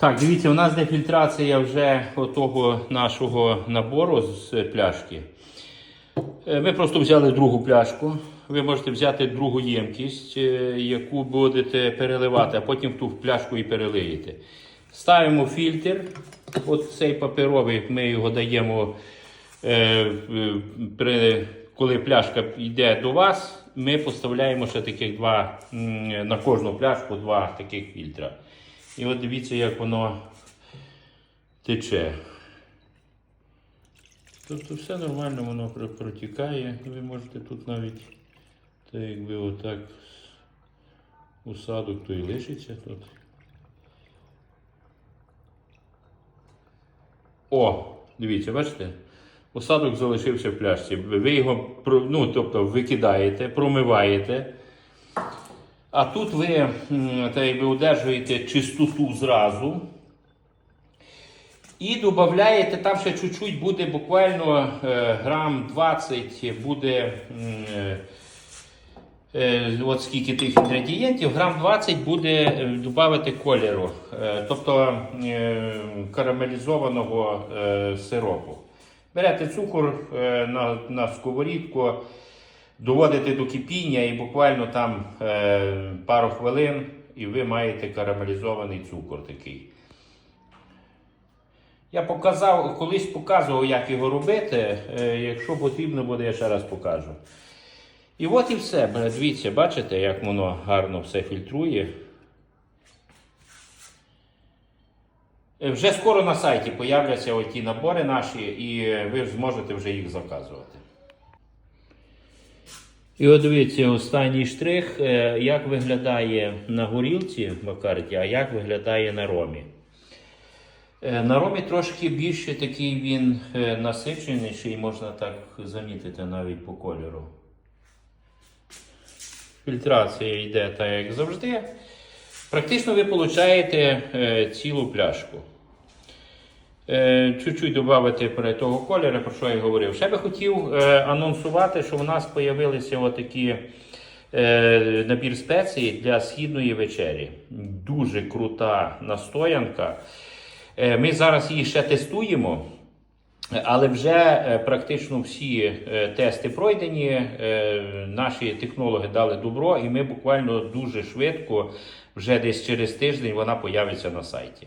Так, дивіться, у нас де фільтрація вже того нашого набору з пляшки. Е, Ми просто взяли другу пляшку. Ви можете взяти другу ємкість, е, яку будете переливати, а потім в ту пляшку і перелиєте. Ставимо фільтр. От цей паперовий, ми його даємо, е, е, при, коли пляшка йде до вас, ми поставляємо ще таких два, на кожну пляшку два таких фільтра. І от дивіться, як воно тече. Тобто все нормально воно протікає. Ви можете тут навіть, так якби отак усадок то і лишиться тут. О, дивіться, бачите? Осадок залишився в пляшці. Ви його ну, тобто, викидаєте, промиваєте. А тут ви так якби одержуєте чистоту зразу. І додаєте, там ще чуть-чуть буде буквально е, грам 20 буде. е, е, От скільки тих інгредієнтів, грам 20 буде додати кольору, тобто карамелізованого сиропу. Берете цукор на, на сковорідку, доводите до кипіння і буквально там е, пару хвилин, і ви маєте карамелізований цукор такий. Я показав, колись показував, як його робити. Е, Якщо потрібно буде, я ще раз покажу. І от і все. Дивіться, бачите, як воно гарно все фільтрує. Е, Вже скоро на сайті появляться оті набори наші, і е, ви зможете вже їх заказувати. І от дивіться, останній штрих, е, як виглядає на горілці Бакарді, а як виглядає на ромі. Е, На ромі трошки більше такий він е, насиченіший, можна так замітити навіть по кольору. Фільтрація йде так, як завжди. Практично ви получаєте цілу пляшку. Е, Чуть-чуть додати про того кольору, про що я говорив. Ще би хотів е, анонсувати, що в нас з'явилися отакі е, набір спецій для східної вечері. Дуже крута настоянка. Ми зараз її ще тестуємо. Але вже практично всі тести пройдені. Наші технологи дали добро, і ми буквально дуже швидко, вже десь через тиждень, вона появиться на сайті.